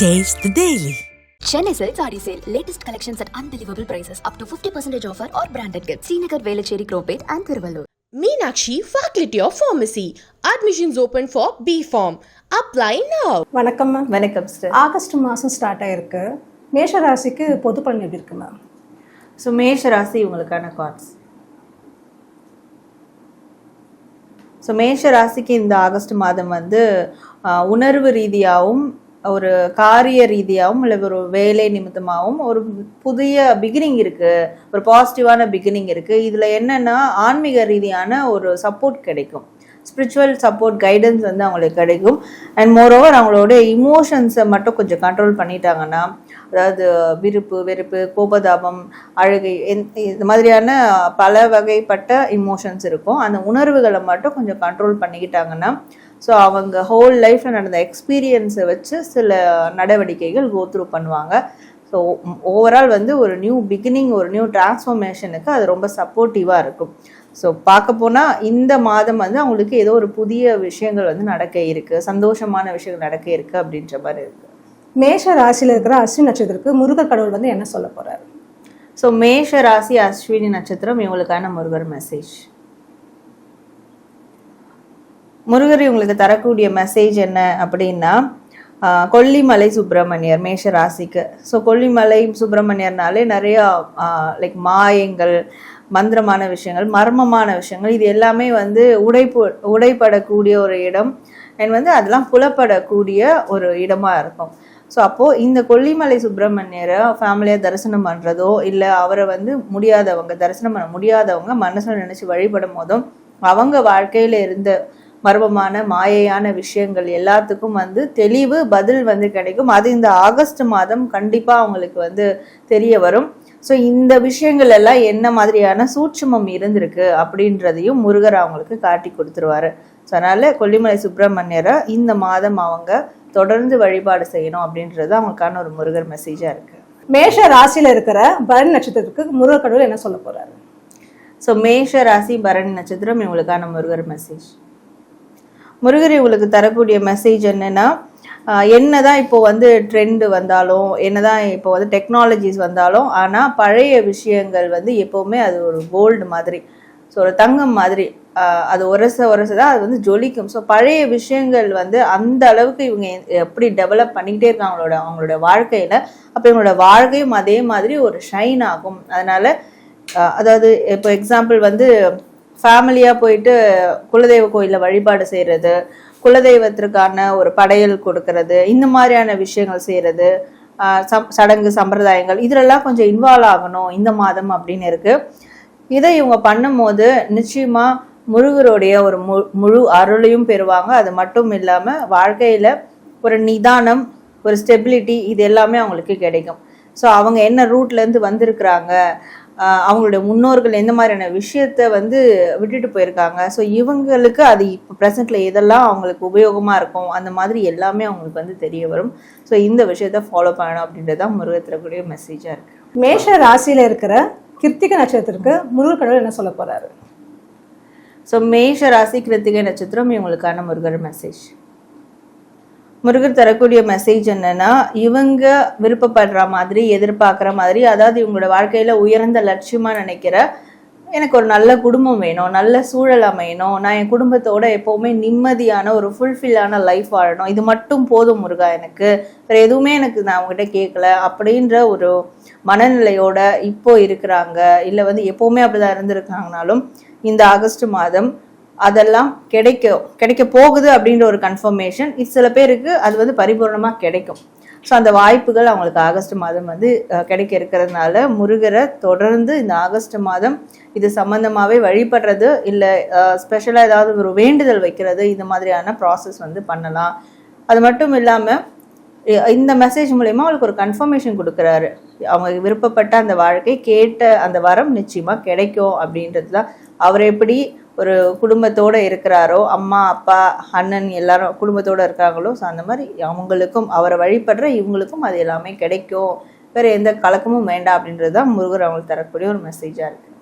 Taste the Daily. Chennai Silks Adi Sale. Latest collections at unbelievable prices. Up to 50% offer or branded gifts. Srinagar, Velachery, Cropate and Thiruvallur. Meenakshi Faculty of Pharmacy. Admissions open for B Form. Apply now. வணக்கம் ma'am வணக்கம் sister August மாதம் start ஆயிருக்கு மேஷ ராசிக்கு பொது பலன் எப்படி இருக்கு மேம் ஸோ மேஷ ராசி இவங்களுக்கான கார்ட்ஸ் ஸோ மேஷ ராசிக்கு இந்த ஆகஸ்ட் மாதம் வந்து உணர்வு ரீதியாகவும் ஒரு காரிய ரீதியாகவும் இல்லை ஒரு வேலை நிமித்தமாகவும் ஒரு புதிய பிகினிங் இருக்குது ஒரு பாசிட்டிவான பிகினிங் இருக்குது இதில் என்னென்னா ஆன்மீக ரீதியான ஒரு சப்போர்ட் கிடைக்கும். ஸ்பிரிச்சுவல் சப்போர்ட் கைடன்ஸ் வந்து அவங்களுக்கு கிடைக்கும். அண்ட் மோரோவர் அவங்களோட இமோஷன்ஸை மட்டும் கொஞ்சம் கண்ட்ரோல் பண்ணிட்டாங்கன்னா அதாவது விருப்பு வெறுப்பு கோபதாபம் அழுகை இந்த மாதிரியான பல வகைப்பட்ட இமோஷன்ஸ் இருக்கும். அந்த உணர்வுகளை மட்டும் கொஞ்சம் கண்ட்ரோல் பண்ணிக்கிட்டாங்கன்னா ஸோ அவங்க ஹோல் லைஃப்பில் நடந்த எக்ஸ்பீரியன்ஸை வச்சு சில நடவடிக்கைகள் கோத்ரூ பண்ணுவாங்க. ஸோ ஓவரால் வந்து ஒரு நியூ பிகினிங் ஒரு நியூ டிரான்ஸ்ஃபர்மேஷனுக்கு அது ரொம்ப சப்போர்ட்டிவாக இருக்கும். ஸோ பார்க்க போனால் இந்த மாதம் வந்து அவங்களுக்கு ஏதோ ஒரு புதிய விஷயங்கள் வந்து நடக்க இருக்கு. சந்தோஷமான விஷயங்கள் நடக்க இருக்கு அப்படின்ற மாதிரி இருக்கு. மேஷ ராசியில் இருக்கிற அஸ்வினி நட்சத்திரத்துக்கு முருகர் கடவுள் வந்து என்ன சொல்ல போறாரு? ஸோ மேஷ ராசி அஸ்வினி நட்சத்திரம் இவங்களுக்கான முருகர் மெசேஜ் முருகர் இவங்களுக்கு தரக்கூடிய மெசேஜ் என்ன அப்படின்னா கொல்லிமலை சுப்பிரமணியர் மேஷ ராசிக்கு. ஸோ கொல்லிமலை சுப்பிரமணியர்னாலே நிறையா லைக் மாயங்கள் மந்திரமான விஷயங்கள் மர்மமான விஷயங்கள் இது எல்லாமே வந்து உடைப்பு உடைப்படக்கூடிய ஒரு இடம். அண்ட் வந்து அதெல்லாம் புலப்படக்கூடிய ஒரு இடமா இருக்கும். ஸோ அப்போது இந்த கொல்லிமலை சுப்பிரமணியரை ஃபேமிலியாக தரிசனம் பண்ணுறதோ இல்லை அவரை வந்து முடியாதவங்க தரிசனம் பண்ண முடியாதவங்க மனசில் நினச்சி வழிபடும் போதும் அவங்க வாழ்க்கையில் இருந்த மர்மமான மாயையான விஷயங்கள் எல்லாத்துக்கும் வந்து தெளிவு பதில் வந்து கிடைக்கும். அது இந்த ஆகஸ்ட் மாதம் கண்டிப்பாக அவங்களுக்கு வந்து தெரிய வரும். ஸோ இந்த விஷயங்கள் எல்லாம் என்ன மாதிரியான சூட்சுமம் இருந்திருக்கு அப்படின்றதையும் முருகர் அவங்களுக்கு காட்டி கொடுத்துருவாரு. ஸோ அதனால கொல்லிமலை சுப்பிரமணியரை இந்த மாதம் அவங்க தொடர்ந்து வழிபாடு செய்யணும் அப்படின்றது அவங்களுக்கான ஒரு முருகர் மெசேஜாக இருக்கு. மேஷ ராசியில் இருக்கிற பரணி நட்சத்திரத்துக்கு முருகர் கடவுள் என்ன சொல்ல போறாரு? ஸோ மேஷ ராசி பரணி நட்சத்திரம் இவங்களுக்கான முருகர் மெசேஜ் முருகர் இவங்களுக்கு தரக்கூடிய மெசேஜ் என்னன்னா என்ன தான் இப்போ வந்து ட்ரெண்டு வந்தாலும் என்னதான் இப்போ வந்து டெக்னாலஜிஸ் வந்தாலும் ஆனால் பழைய விஷயங்கள் வந்து எப்போவுமே அது ஒரு கோல்டு மாதிரி. ஸோ ஒரு தங்கம் மாதிரி. அது உரச உரச தான் அது வந்து ஜொலிக்கும். ஸோ பழைய விஷயங்கள் வந்து அந்த அளவுக்கு இவங்க எப்படி டெவலப் பண்ணிக்கிட்டே இருக்காங்க அவங்களோட அவங்களோட வாழ்க்கையில் அப்போ இவங்களோட வாழ்க்கையும் அதே மாதிரி ஒரு ஷைன் ஆகும். அதனால அதாவது இப்போ எக்ஸாம்பிள் வந்து ஃபேமிலியாக போயிட்டு குலதெய்வ கோயிலில் வழிபாடு செய்கிறது குலதெய்வத்திற்கான ஒரு படையல் கொடுக்கறது இந்த மாதிரியான விஷயங்கள் செய்கிறது சடங்கு சம்பிரதாயங்கள் இதிலெல்லாம் கொஞ்சம் இன்வால்வ் ஆகணும் இந்த மாதம் அப்படின்னு இருக்கு. இதை இவங்க பண்ணும்போது நிச்சயமா முருகருடைய ஒரு மு முழு அருளையும் பெறுவாங்க. அது மட்டும் இல்லாமல் வாழ்க்கையில் ஒரு நிதானம் ஒரு ஸ்டெபிலிட்டி இது எல்லாமே அவங்களுக்கு கிடைக்கும். ஸோ அவங்க என்ன ரூட்லேருந்து வந்திருக்கிறாங்க அவங்களுடைய முன்னோர்கள் எந்த மாதிரியான விஷயத்த வந்து விட்டுட்டு போயிருக்காங்க? ஸோ இவங்களுக்கு அது இப்போ ப்ரெசென்ட்ல எதெல்லாம் அவங்களுக்கு உபயோகமாக இருக்கும்? அந்த மாதிரி எல்லாமே அவங்களுக்கு வந்து தெரிய வரும். ஸோ இந்த விஷயத்த ஃபாலோ பண்ணணும் அப்படின்றது தான் முருகத்திரக்கூடிய மெசேஜாக இருக்குது மேஷ ராசியில் இருக்கிற கிருத்திகை நட்சத்திரத்துக்கு முருகர் கடவுள் என்ன சொல்ல போகிறாரு ஸோ மேஷ ராசி கிருத்திகை நட்சத்திரம் இவங்களுக்கான முருகர் மெசேஜ் முருகர் தரக்கூடிய மெசேஜ் என்னன்னா இவங்க விருப்பப்படுற மாதிரி எதிர்பார்க்குற மாதிரி அதாவது இவங்களோட வாழ்க்கையில உயர்ந்த லட்சியமா நினைக்கிற எனக்கு ஒரு நல்ல குடும்பம் வேணும் நல்ல சூழல் அமையணும் நான் என் குடும்பத்தோட எப்பவுமே நிம்மதியான ஒரு ஃபுல்ஃபில்லான லைஃப் வாழணும். இது மட்டும் போதும் முருகா எனக்கு. வேற எதுவுமே எனக்கு நான் அவங்ககிட்ட கேட்கல அப்படின்ற ஒரு மனநிலையோட இப்போ இருக்கிறாங்க. இல்லை வந்து எப்பவுமே அப்படிதான் இருந்திருக்காங்கனாலும் இந்த ஆகஸ்ட் மாதம் அதெல்லாம் கிடைக்கும் கிடைக்க போகுது அப்படின்ற ஒரு கன்ஃபர்மேஷன் இது சில பேருக்கு அது வந்து பரிபூர்ணமாக கிடைக்கும். ஸோ அந்த வாய்ப்புகள் அவங்களுக்கு ஆகஸ்ட் மாதம் வந்து கிடைக்க இருக்கிறதுனால முருகரை தொடர்ந்து இந்த ஆகஸ்ட் மாதம் இது சம்மந்தமாகவே வழிபடுறது இல்லை ஸ்பெஷலாக ஏதாவது ஒரு வேண்டுதல் வைக்கிறது இந்த மாதிரியான ப்ராசஸ் வந்து பண்ணலாம். அது மட்டும் இல்லாமல் இந்த மெசேஜ் மூலயமா அவளுக்கு ஒரு கன்ஃபர்மேஷன் கொடுக்குறாரு. அவங்க விருப்பப்பட்ட அந்த வாழ்க்கை கேட்ட அந்த வரம் நிச்சயமாக கிடைக்கும் அப்படின்றது தான் அவர் எப்படி ஒரு குடும்பத்தோட இருக்கிறாரோ அம்மா அப்பா அண்ணன் எல்லாரும் குடும்பத்தோட இருக்காங்களோ ஸோ அந்த மாதிரி அவங்களுக்கும் அவரை வழிபடுற இவங்களுக்கும் அது எல்லாமே கிடைக்கும். வேற எந்த கலக்கமும் வேண்டாம் அப்படின்றது தான் முருகர் அவங்களுக்கு தரக்கூடிய ஒரு மெசேஜாக இருக்குது